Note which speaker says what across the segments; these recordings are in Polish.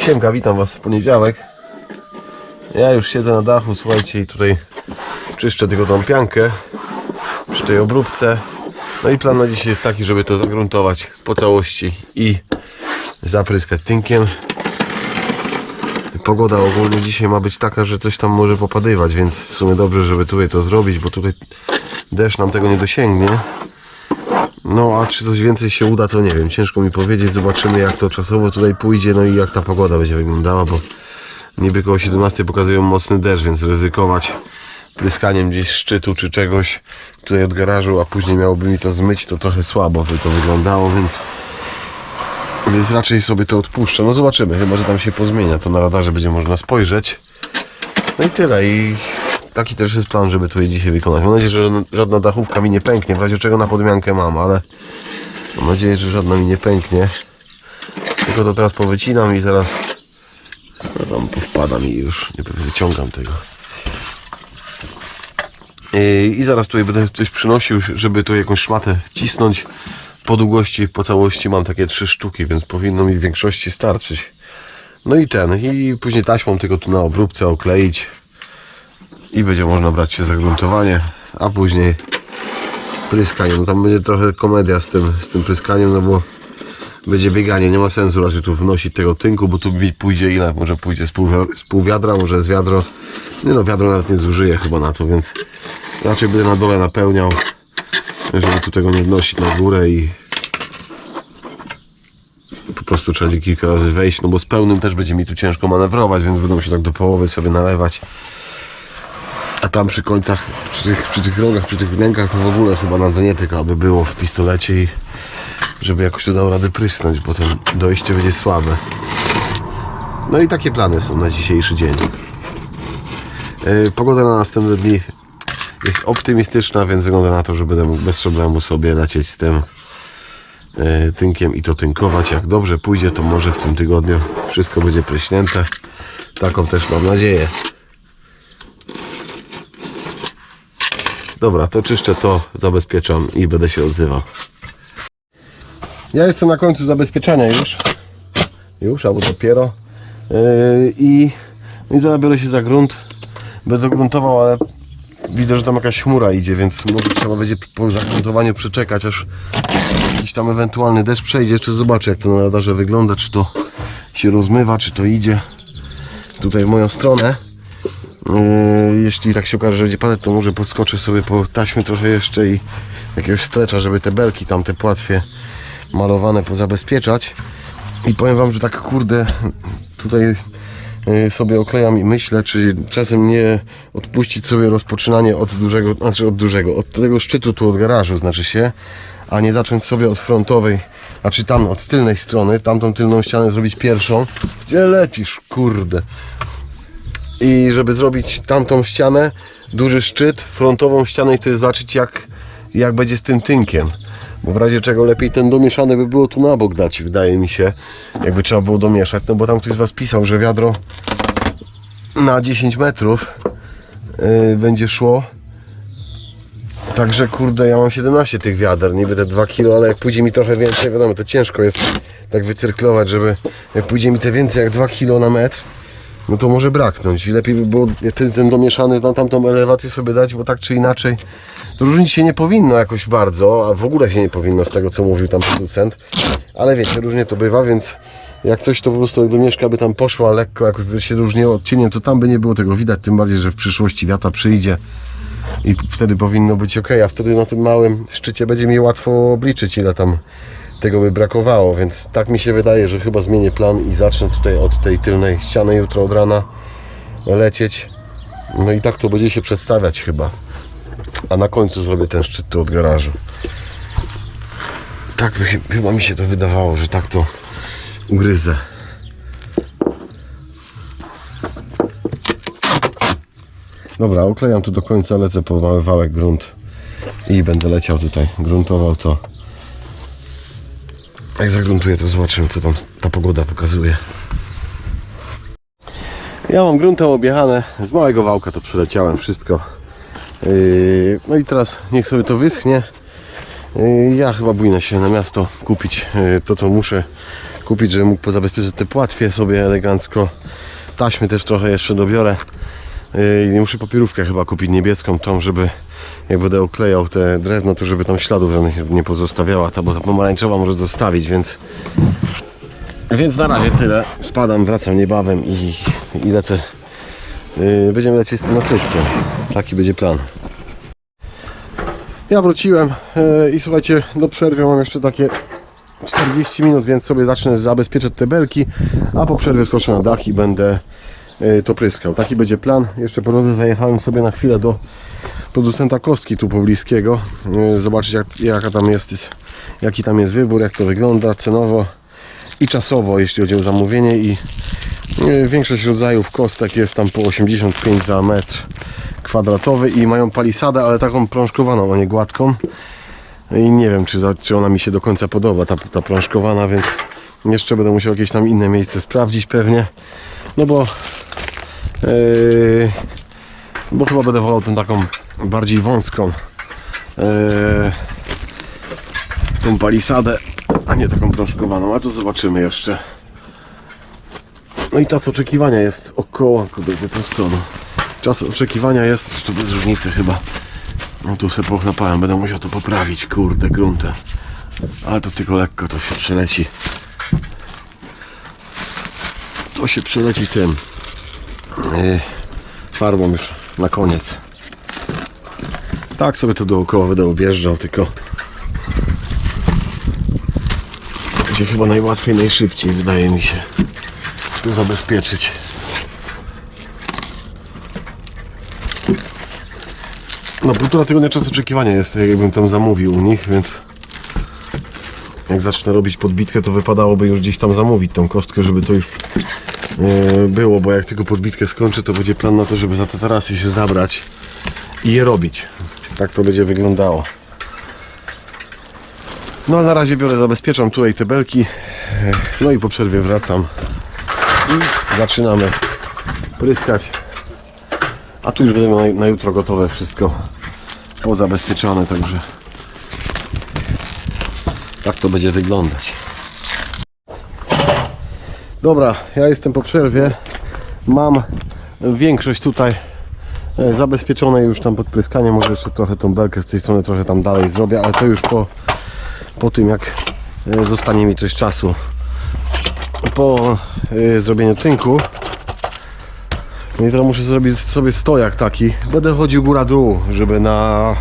Speaker 1: Siemka, witam Was w poniedziałek. Ja już siedzę na dachu, słuchajcie, i tutaj czyszczę tylko tą piankę przy tej obróbce. No i plan na dzisiaj jest taki, żeby to zagruntować po całości i zapryskać tynkiem. Pogoda ogólnie dzisiaj ma być taka, że coś tam może popadywać, więc w sumie dobrze, żeby tutaj to zrobić, bo tutaj deszcz nam tego nie dosięgnie. No a czy coś więcej się uda, to nie wiem. Ciężko mi powiedzieć. Zobaczymy jak to czasowo tutaj pójdzie, no i jak ta pogoda będzie wyglądała, bo niby koło 17 pokazują mocny deszcz, więc ryzykować pryskaniem gdzieś szczytu czy czegoś tutaj od garażu, a później miałoby mi to zmyć, to trochę słabo by to wyglądało, więc więc raczej sobie to odpuszczę. No zobaczymy, chyba że tam się pozmienia, to na radarze będzie można spojrzeć. No i tyle. I taki też jest plan, żeby tutaj dzisiaj wykonać. Mam nadzieję, że żadna dachówka mi nie pęknie, w razie czego na podmiankę mam, ale mam nadzieję, że żadna mi nie pęknie. Tylko to teraz powycinam i zaraz no tam powpada mi już, nie wyciągam tego. I, I zaraz tutaj będę coś przynosił, żeby tu jakąś szmatę wcisnąć. Po długości, po całości mam takie trzy sztuki, więc powinno mi w większości starczyć. No i ten, i później taśmą tylko tu na obróbce okleić i będzie można brać się za gruntowanie, a później pryskanie. No tam będzie trochę komedia z tym, z tym pryskaniem, no bo będzie bieganie, nie ma sensu raczej tu wnosić tego tynku, bo tu pójdzie ile? Może pójdzie z pół, z pół wiadra, może z wiadro. Nie no, wiadro nawet nie zużyję chyba na to, więc raczej będę na dole napełniał, żeby tu tego nie wnosić na górę i po prostu trzeba kilka razy wejść, no bo z pełnym też będzie mi tu ciężko manewrować, więc będę musiał tak do połowy sobie nalewać. A tam przy końcach, przy tych, przy tych rogach, przy tych wnękach to w ogóle chyba na tylko aby było w pistolecie i żeby jakoś tu dał radę prysnąć, bo ten dojście będzie słabe. No i takie plany są na dzisiejszy dzień. Yy, Pogoda na następne dni jest optymistyczna, więc wygląda na to, że będę mógł bez problemu sobie lecieć z tym yy, tynkiem i to tynkować. Jak dobrze pójdzie, to może w tym tygodniu wszystko będzie pryśnięte. Taką też mam nadzieję. Dobra, to czyszczę to, zabezpieczam i będę się odzywał. Ja jestem na końcu zabezpieczania już. Już, albo dopiero. Yy, I, no i zaraz się za grunt. Będę gruntował, ale widzę, że tam jakaś chmura idzie, więc może trzeba będzie po zagruntowaniu przeczekać, aż jakiś tam ewentualny deszcz przejdzie. Jeszcze zobaczę, jak to na radarze wygląda, czy to się rozmywa, czy to idzie tutaj w moją stronę. Yy, jeśli tak się okaże, że będzie padać, to może podskoczę sobie po taśmy trochę jeszcze i jakiegoś strecza, żeby te belki tam, te płatwie malowane pozabezpieczać. I powiem Wam, że tak kurde, tutaj yy, sobie oklejam i myślę, czy czasem nie odpuścić sobie rozpoczynanie od dużego, znaczy od dużego, od tego szczytu tu od garażu, znaczy się, a nie zacząć sobie od frontowej, znaczy tam od tylnej strony, tamtą tylną ścianę zrobić pierwszą. Gdzie lecisz, kurde? I żeby zrobić tamtą ścianę, duży szczyt, frontową ścianę i wtedy zobaczyć jak, jak będzie z tym tynkiem. Bo w razie czego lepiej ten domieszany by było tu na bok dać, wydaje mi się, jakby trzeba było domieszać, no bo tam ktoś z Was pisał, że wiadro na 10 metrów yy, będzie szło. Także kurde, ja mam 17 tych wiader, niby te 2 kg, ale jak pójdzie mi trochę więcej, wiadomo, to ciężko jest tak wycyrklować, żeby jak pójdzie mi te więcej jak 2 kg na metr, no to może braknąć. I lepiej by było ten, ten domieszany na tamtą elewację sobie dać, bo tak czy inaczej różnić się nie powinno jakoś bardzo, a w ogóle się nie powinno z tego co mówił tam producent, ale wiecie, różnie to bywa, więc jak coś to po prostu do mieszka by tam poszła lekko, jakoś by się różniło odcieniem, to tam by nie było tego widać, tym bardziej, że w przyszłości wiata przyjdzie i wtedy powinno być ok, a wtedy na tym małym szczycie będzie mi łatwo obliczyć ile tam tego by brakowało, więc tak mi się wydaje, że chyba zmienię plan i zacznę tutaj od tej tylnej ściany jutro od rana lecieć. No i tak to będzie się przedstawiać chyba. A na końcu zrobię ten szczyt tu od garażu. Tak chyba mi się to wydawało, że tak to ugryzę. Dobra, oklejam tu do końca, lecę po mały wałek grunt i będę leciał tutaj, gruntował to. Jak zagruntuję, to zobaczymy, co tam ta pogoda pokazuje. Ja mam gruntem objechane, z małego wałka to przeleciałem wszystko. Yy, No i teraz niech sobie to wyschnie. Yy, Ja chyba bójnę się na miasto kupić yy, to, co muszę kupić, żebym mógł pozabezpieczyć te płatwie sobie elegancko. Taśmy też trochę jeszcze dobiorę. Yy, I muszę papierówkę chyba kupić niebieską tą, żeby jak będę oklejał te drewno, to żeby tam śladów nie pozostawiała, ta, bo ta pomarańczowa może zostawić, więc więc na razie tyle. Spadam, wracam niebawem i, i lecę. Yy, będziemy lecieć z tym natryskiem. Taki będzie plan. Ja wróciłem yy, i słuchajcie, do przerwy mam jeszcze takie 40 minut, więc sobie zacznę zabezpieczać te belki, a po przerwie skoczę na dach i będę to pryskał. Taki będzie plan. Jeszcze po drodze zajechałem sobie na chwilę do producenta kostki tu pobliskiego. Yy, zobaczyć jak, jaka tam jest, jaki tam jest wybór, jak to wygląda cenowo i czasowo, jeśli chodzi o zamówienie i yy, większość rodzajów kostek jest tam po 85 za metr kwadratowy i mają palisadę, ale taką prążkowaną, a nie gładką i nie wiem, czy, za, czy ona mi się do końca podoba, ta, ta prążkowana, więc jeszcze będę musiał jakieś tam inne miejsce sprawdzić pewnie, no bo bo chyba będę wolał tę taką bardziej wąską yy, tą palisadę, a nie taką prążkowaną, a to zobaczymy jeszcze. No i czas oczekiwania jest około, kurde, w tą stronę. Czas oczekiwania jest, jeszcze bez różnicy chyba. No tu sobie pochlapałem, będę musiał to poprawić, kurde, gruntę. Ale to tylko lekko, to się przeleci. To się przeleci tym. Yy, farbą już na koniec. Tak sobie to dookoła będę objeżdżał, tylko będzie chyba najłatwiej, najszybciej, wydaje mi się, tu zabezpieczyć. No półtora tygodnia czasu oczekiwania jest, tak jakbym tam zamówił u nich, więc jak zacznę robić podbitkę, to wypadałoby już gdzieś tam zamówić tą kostkę, żeby to już e, było, bo jak tylko podbitkę skończę, to będzie plan na to, żeby za te tarasy się zabrać i je robić. Tak to będzie wyglądało. No a na razie biorę, zabezpieczam tutaj te belki, e, no i po przerwie wracam i zaczynamy pryskać. A tu już miał na, na jutro gotowe wszystko pozabezpieczone, także tak to będzie wyglądać. Dobra, ja jestem po przerwie. Mam większość tutaj e, zabezpieczone już tam pod pryskaniem. Może jeszcze trochę tą belkę z tej strony trochę tam dalej zrobię, ale to już po, po tym jak e, zostanie mi coś czasu po e, zrobieniu tynku. No i teraz muszę zrobić sobie stojak taki. Będę chodził góra-dół, żeby na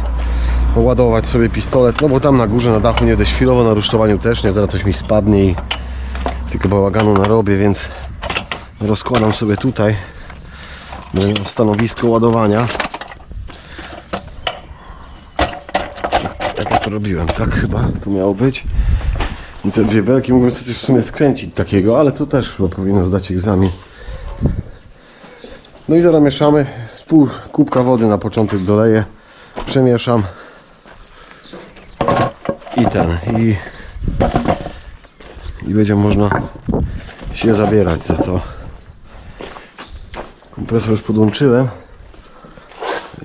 Speaker 1: ładować sobie pistolet. No bo tam na górze, na dachu nie będę świrowo, na rusztowaniu też nie. Zaraz coś mi spadnie i tylko bałaganu narobię, więc rozkładam sobie tutaj. Stanowisko ładowania. Jak ja to robiłem, tak chyba to miało być. I te dwie belki mógłbym sobie w sumie skręcić takiego, ale to też chyba powinno zdać egzamin. No i zaraz mieszamy. Z pół kubka wody na początek doleję. Przemieszam. I ten. I, i będzie można się zabierać za to. Kompresor już podłączyłem.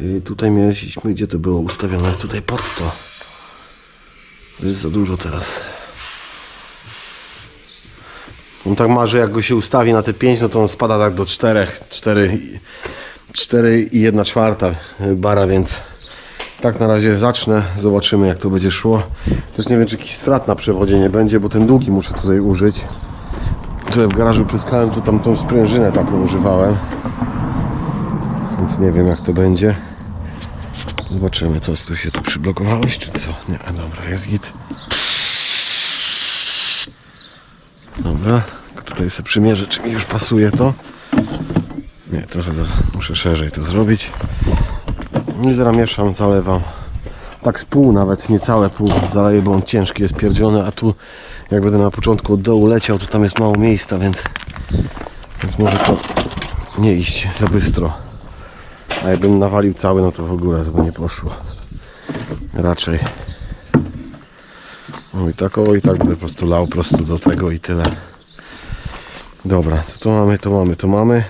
Speaker 1: I tutaj mieliśmy, gdzie to było ustawione? Tutaj pod to. To jest za dużo teraz. On tak ma, że jak go się ustawi na te 5, no to on spada tak do 4, 4, 4 i 1 czwarta bara, więc tak na razie zacznę. Zobaczymy jak to będzie szło. Też nie wiem, czy jakiś strat na przewodzie nie będzie, bo ten długi muszę tutaj użyć. Tutaj w garażu pryskałem, to tam tą sprężynę taką używałem. Więc nie wiem jak to będzie. Zobaczymy, co tu się tu przyblokowałeś, czy co? Nie, dobra, jest git. Dobra, tutaj sobie przymierzę, czy mi już pasuje to. Nie, trochę za, muszę szerzej to zrobić. No i zaraz mieszam, zalewam. Tak z pół nawet, nie całe pół zaleję, bo on ciężki jest pierdziony, a tu jak będę na początku od dołu leciał, to tam jest mało miejsca, więc, więc może to nie iść za bystro. A jakbym nawalił cały, no to w ogóle to by nie poszło. Raczej. O i tak, o i tak będę po prostu lał prosto do tego i tyle. Dobra, to, to mamy, to mamy, to mamy.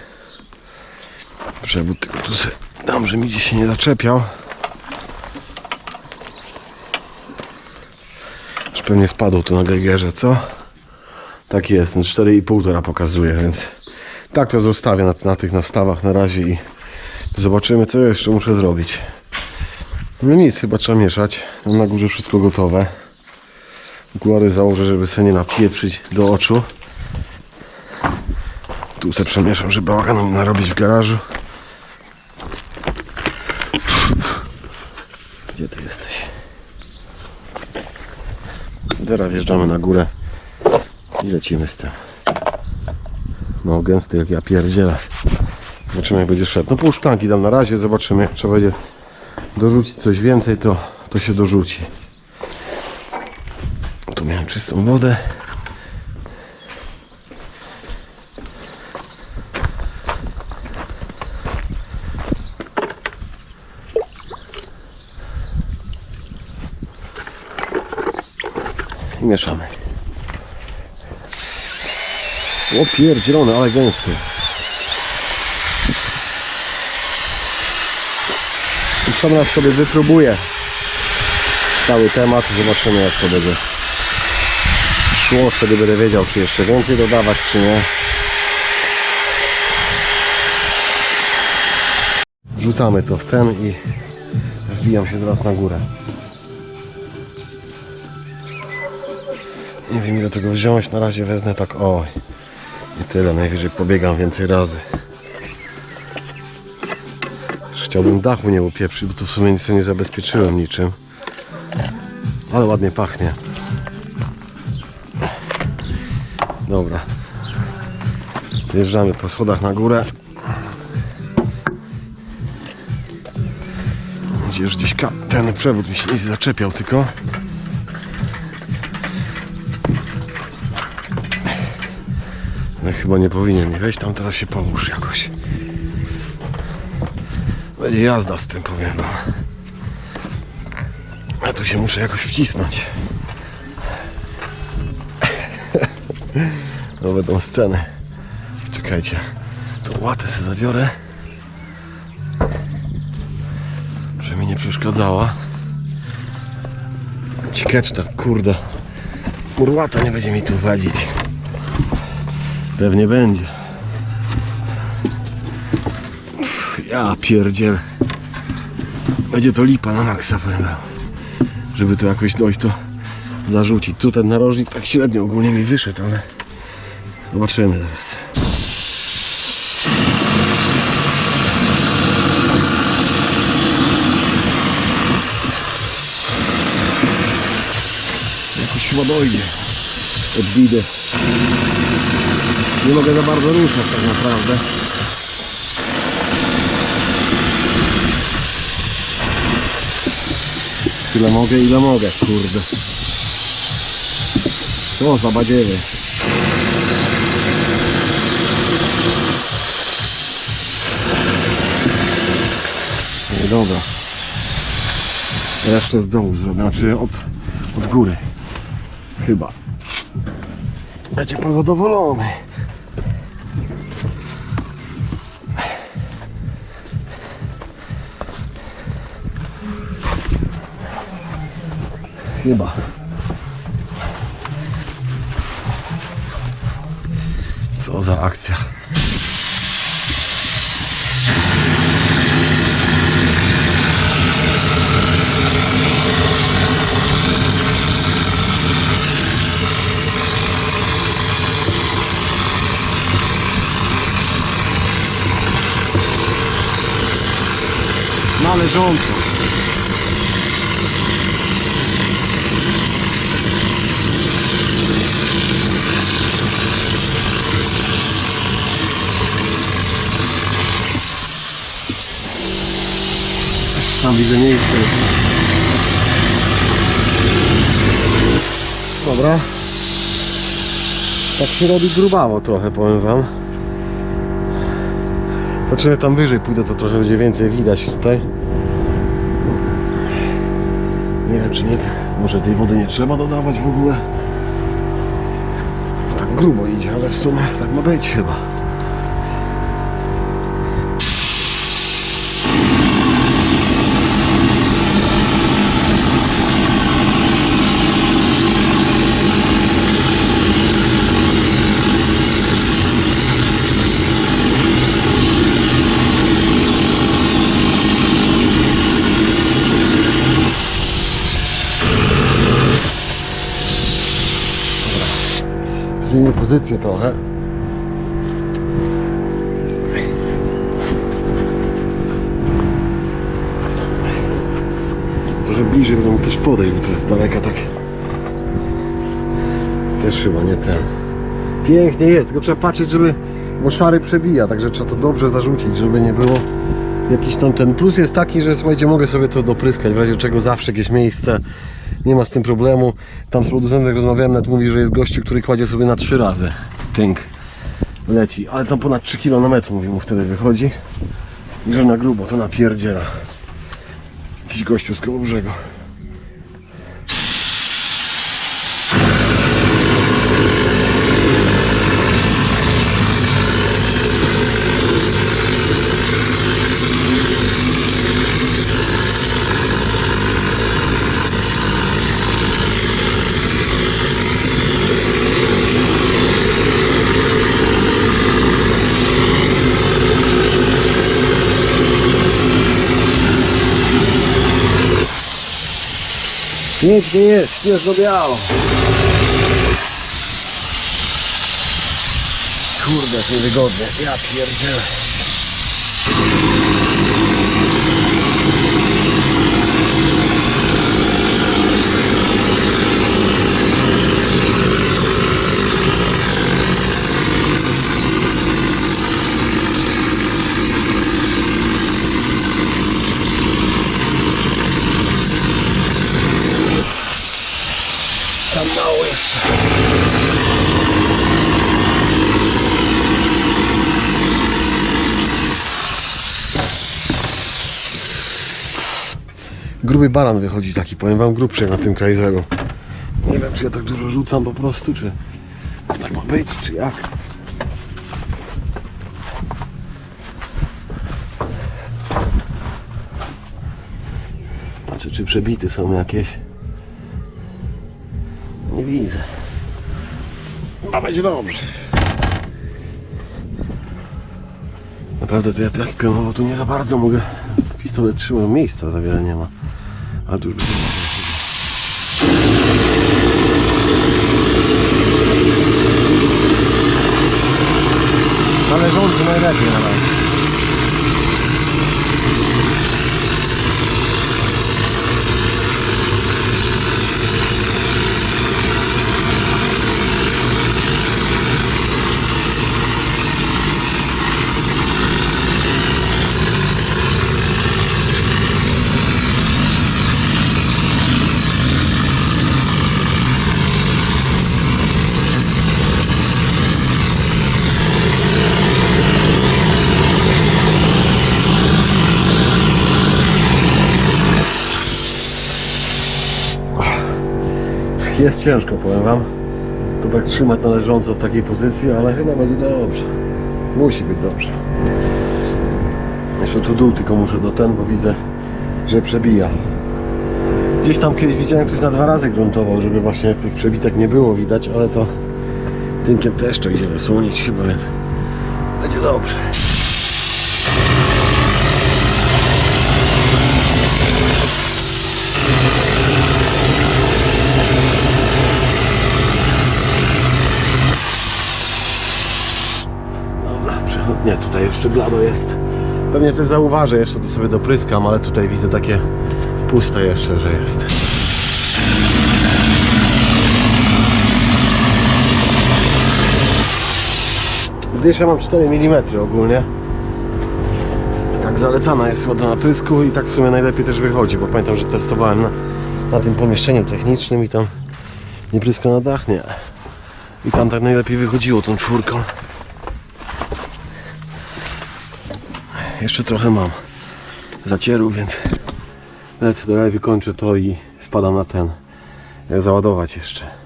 Speaker 1: Przewód tylko tu sobie dam, że mi gdzieś się nie zaczepiał. Już pewnie spadł tu na Geigerze, co? Tak jest, ten 4,5 teraz pokazuje, więc tak to zostawię na, na tych nastawach na razie i zobaczymy co jeszcze muszę zrobić. No nic, chyba trzeba mieszać. Tam na górze wszystko gotowe. Okulary założę, żeby sobie nie napieprzyć do oczu. Tu se przemieszam, żeby bałaganu nie narobić w garażu. Teraz wjeżdżamy na górę i lecimy z tym. No gęsty jak ja pierdzielę. Zobaczymy jak będzie szedł. No pół dam na razie, zobaczymy jak trzeba będzie dorzucić coś więcej, to, to się dorzuci. Tu miałem czystą wodę. Mieszamy. O pierdzielony, ale gęsty. Jeszcze raz sobie wypróbuję cały temat. Zobaczymy jak to będzie szło. Wtedy będę wiedział, czy jeszcze więcej dodawać, czy nie. Rzucamy to w ten i wbijam się teraz na górę. Nie wiem ile tego wziąć, na razie wezmę tak oj. I tyle, najwyżej pobiegam więcej razy. Chciałbym dachu nie upieprzyć, bo tu w sumie nic nie zabezpieczyłem niczym. Ale ładnie pachnie. Dobra. Wjeżdżamy po schodach na górę. Gdzie gdzieś ten przewód mi się zaczepiał tylko. Chyba nie powinien. Nie weź tam teraz się połóż jakoś. Będzie jazda z tym, powiem wam. Ja tu się muszę jakoś wcisnąć. Nowe tą scenę. Czekajcie. Tą łatę sobie zabiorę. Żeby mi nie przeszkadzała. Ciekawe czy ta kurde Urłata nie będzie mi tu wadzić. Pewnie będzie. Pff, ja pierdziel. Będzie to lipa na maksa, powiem wam. Żeby to jakoś dojść, to zarzucić. Tu ten narożnik tak średnio ogólnie mi wyszedł, ale zobaczymy teraz. Jakoś chyba dojdzie. Nie mogę za bardzo ruszać tak naprawdę. Tyle mogę, ile mogę, kurde. Co za badziewy. No dobra. Jeszcze z dołu zrobię, znaczy od, od góry. Chyba. Będzie pan zadowolony. Chyba. Co za akcja. Należąco. Tam widzę miejsce. Dobra. Tak się robi grubawo trochę, powiem wam. Zobaczymy tam wyżej pójdę, to trochę będzie więcej widać tutaj. Nie wiem czy nie, może tej wody nie trzeba dodawać w ogóle. Tak grubo idzie, ale w sumie tak ma być chyba. Pozycję trochę. Trochę bliżej będę też podejść, bo to jest z daleka tak. Też chyba nie ten. Pięknie jest, tylko trzeba patrzeć, żeby. Bo szary przebija, także trzeba to dobrze zarzucić, żeby nie było jakiś tam ten. Plus jest taki, że słuchajcie, mogę sobie to dopryskać, w razie czego zawsze jakieś miejsce. Nie ma z tym problemu. Tam z producentem jak rozmawiałem, nawet mówi, że jest gościu, który kładzie sobie na trzy razy tynk. Leci, ale tam ponad 3 km mówi mu wtedy wychodzi. I że na grubo to napierdziela. Jakiś gościu z koło brzegu. Pięknie jest, śnieżno-biało. Kurde, jak niewygodnie. Ja pierdzielę. Tam mało jeszcze. Gruby baran wychodzi taki, powiem wam, grubszy na tym krajzelu. Nie wiem, czy ja tak dużo rzucam po prostu, czy tak ma być, czy jak. Patrzę, czy przebity są jakieś. Nie widzę. Ma być dobrze. Naprawdę to ja tak pionowo tu nie za bardzo mogę. Pistolet trzymał miejsca, za wiele nie ma. Ale tu już będzie. Należący najlepiej na razie. Jest ciężko, powiem Wam. To tak trzymać należąco w takiej pozycji, ale chyba będzie dobrze. Musi być dobrze. Jeszcze tu dół tylko muszę do ten, bo widzę, że przebija. Gdzieś tam kiedyś widziałem, ktoś na dwa razy gruntował, żeby właśnie tych przebitek nie było widać, ale to tynkiem też to idzie zasłonić chyba, więc będzie dobrze. Przechodnie, tutaj jeszcze blado jest. Pewnie coś zauważę, jeszcze to sobie dopryskam, ale tutaj widzę takie puste jeszcze, że jest. Dyszę mam 4 mm ogólnie. Tak zalecana jest woda na trysku i tak w sumie najlepiej też wychodzi, bo pamiętam, że testowałem na, na tym pomieszczeniu technicznym i tam nie pryska na dach, nie. I tam tak najlepiej wychodziło tą czwórką. Jeszcze trochę mam zacieru, więc lecę dalej, wykończę to i spadam na ten. Załadować jeszcze.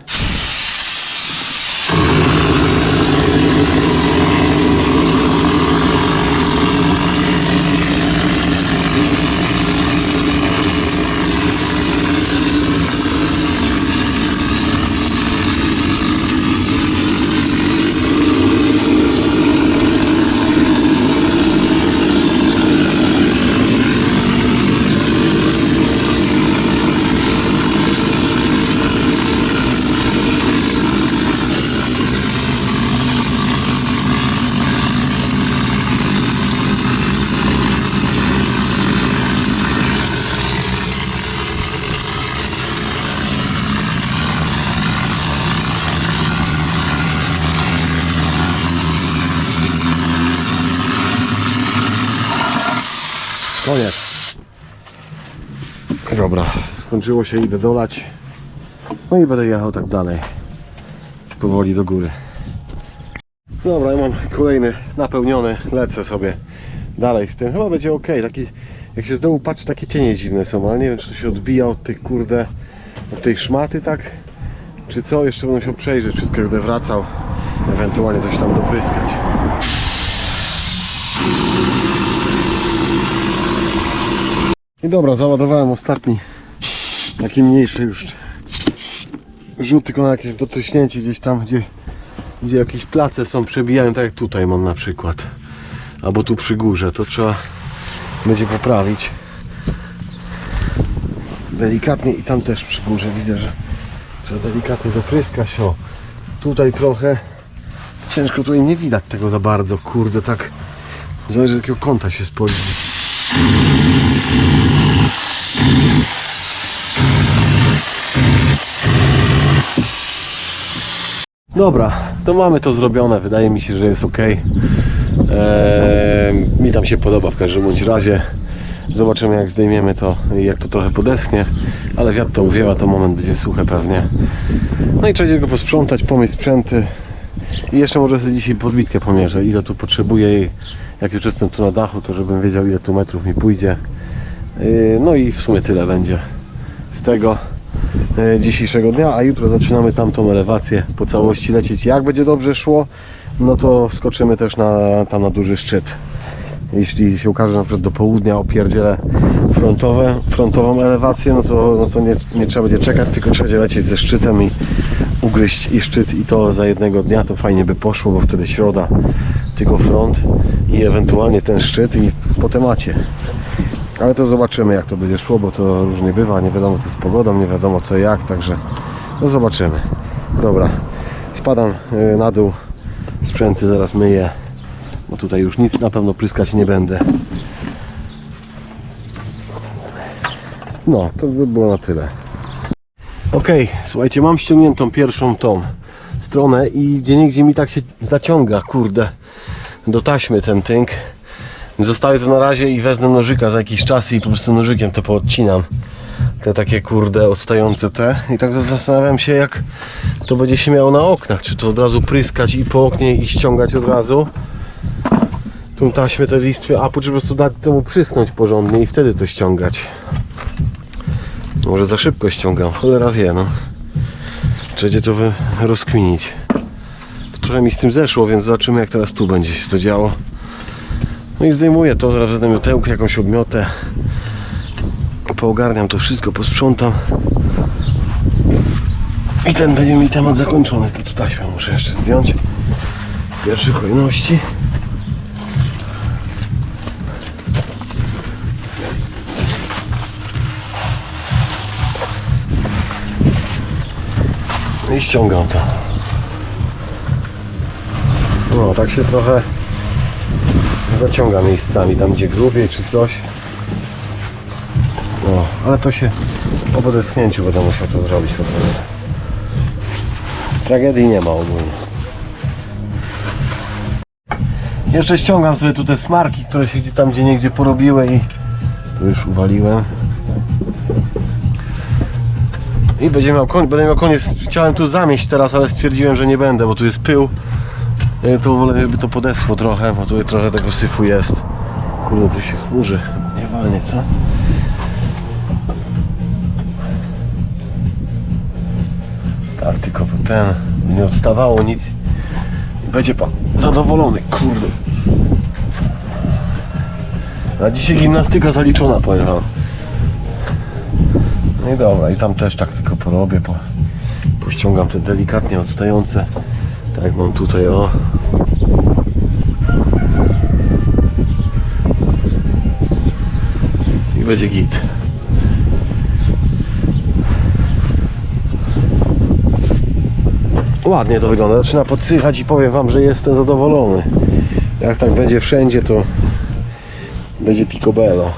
Speaker 1: Koniec. Dobra, skończyło się, idę dolać. No i będę jechał tak dalej. Powoli do góry. Dobra, ja mam kolejny napełniony, lecę sobie dalej z tym. Chyba będzie ok. Taki, jak się z dołu patrzy, takie cienie dziwne są, ale nie wiem, czy to się odbija od tych kurde, od tej szmaty, tak? Czy co? Jeszcze będę musiał przejrzeć wszystko, będę wracał. Ewentualnie coś tam dopryskać. I dobra, załadowałem ostatni, taki mniejszy już rzut, tylko na jakieś dotyśnięcie gdzieś tam, gdzie, gdzie jakieś place są, przebijają, tak jak tutaj mam na przykład. Albo tu przy górze, to trzeba będzie poprawić. Delikatnie i tam też przy górze widzę, że trzeba delikatnie dopryskać. O, tutaj trochę ciężko, tutaj nie widać tego za bardzo, kurde, tak zależy z jakiego kąta się spojrzy. Dobra, to mamy to zrobione. Wydaje mi się, że jest ok. Eee, mi tam się podoba w każdym bądź razie. Zobaczymy jak zdejmiemy to jak to trochę podeschnie. Ale wiatr to uwiewa, to moment będzie suche pewnie. No i trzeba go posprzątać, pomyć sprzęty. I jeszcze może sobie dzisiaj podbitkę pomierzę, ile tu potrzebuję i jak już jestem tu na dachu, to żebym wiedział ile tu metrów mi pójdzie. Yy, No i w sumie tyle będzie z tego dzisiejszego dnia, a jutro zaczynamy tamtą elewację po całości lecieć. Jak będzie dobrze szło, no to wskoczymy też na, tam na duży szczyt. Jeśli się okaże, że na przykład do południa opierdzielę frontowe, frontową elewację, no to, no to nie, nie trzeba będzie czekać, tylko trzeba będzie lecieć ze szczytem i ugryźć i szczyt i to za jednego dnia, to fajnie by poszło, bo wtedy środa, tylko front i ewentualnie ten szczyt i po temacie. Ale to zobaczymy jak to będzie szło, bo to różnie bywa, nie wiadomo co z pogodą, nie wiadomo co jak, także no zobaczymy. Dobra, spadam y, na dół, sprzęty zaraz myję, bo tutaj już nic na pewno pryskać nie będę. No, to by było na tyle. Ok, słuchajcie, mam ściągniętą pierwszą tą stronę i gdzie niegdzie mi tak się zaciąga, kurde, do taśmy ten tynk. Zostawię to na razie i wezmę nożyka za jakiś czas i po prostu nożykiem to poodcinam. Te takie kurde odstające te. I tak zastanawiam się jak to będzie się miało na oknach. Czy to od razu pryskać i po oknie i ściągać od razu. Tą taśmę, te listwy, a czy po prostu dać temu przysnąć porządnie i wtedy to ściągać. Może za szybko ściągam, cholera wie no. Trzeba to rozkminić. Trochę mi z tym zeszło, więc zobaczymy jak teraz tu będzie się to działo. No i zdejmuję to, zaraz wezmę miotełkę, jakąś odmiotę. Poogarniam to wszystko, posprzątam. I ten będzie mi temat zakończony. Tu taśmę muszę jeszcze zdjąć. W pierwszej kolejności. No i ściągam to. No, tak się trochę zaciąga miejscami, tam gdzie grubiej czy coś. No, ale to się po podeschnięciu będę musiał to zrobić po prostu. Tragedii nie ma ogólnie. Jeszcze ściągam sobie tu te smarki, które się gdzie tam gdzie niegdzie porobiły i tu już uwaliłem. I będzie miał koniec, będę miał koniec. Chciałem tu zamieść teraz, ale stwierdziłem, że nie będę, bo tu jest pył. E, To wolę, żeby to podeschło trochę, bo tutaj trochę tego syfu jest. Kurde, tu się chmurzy. Nie walnie, co? Tak, tylko ten nie odstawało nic. Będzie pan zadowolony, kurde. A dzisiaj gimnastyka zaliczona, powiem wam. No i dobra, i tam też tak tylko porobię, po, pościągam te delikatnie odstające. Tak mam tutaj, o. I będzie git. Ładnie to wygląda, zaczyna podsychać i powiem wam, że jestem zadowolony. Jak tak będzie wszędzie, to będzie picobello.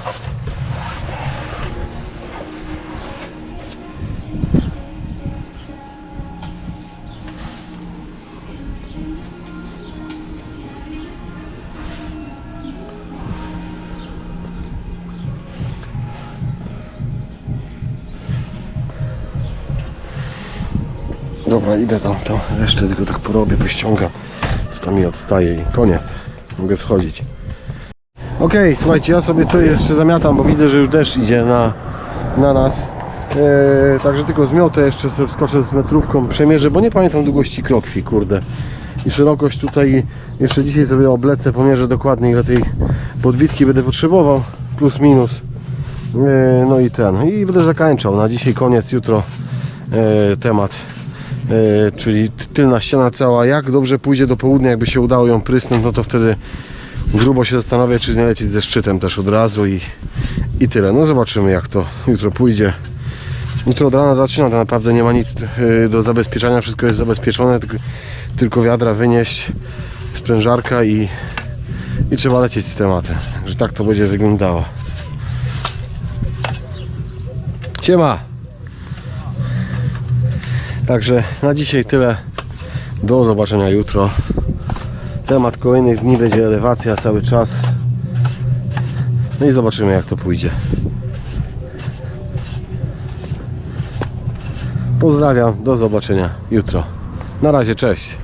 Speaker 1: Dobra, idę tam, to resztę tylko tak porobię, pościągam. To tam mi odstaje i koniec. Mogę schodzić. Okej, słuchajcie, ja sobie tu jeszcze zamiatam, bo widzę, że już deszcz idzie na, na nas. Eee, także tylko zmiotę jeszcze sobie wskoczę z metrówką, przemierzę, bo nie pamiętam długości krokwi, kurde. I szerokość tutaj jeszcze dzisiaj sobie oblecę, pomierzę dokładnie ile tej podbitki będę potrzebował, plus minus. Eee, no i ten, i będę zakończał. Na dzisiaj koniec, jutro e, temat, czyli t- tylna ściana cała. Jak dobrze pójdzie do południa, jakby się udało ją prysnąć, no to wtedy grubo się zastanawiać, czy nie lecieć ze szczytem też od razu i, i tyle. No zobaczymy jak to jutro pójdzie. Jutro od rana zaczynam, to naprawdę nie ma nic e, do zabezpieczania, wszystko jest zabezpieczone, tylko, tylko wiadra wynieść, sprężarka i, i trzeba lecieć z tematem. Że tak to będzie wyglądało. Siema! Także na dzisiaj tyle. Do zobaczenia jutro. Temat kolejnych dni będzie elewacja cały czas. No i zobaczymy jak to pójdzie. Pozdrawiam, do zobaczenia jutro. Na razie, cześć.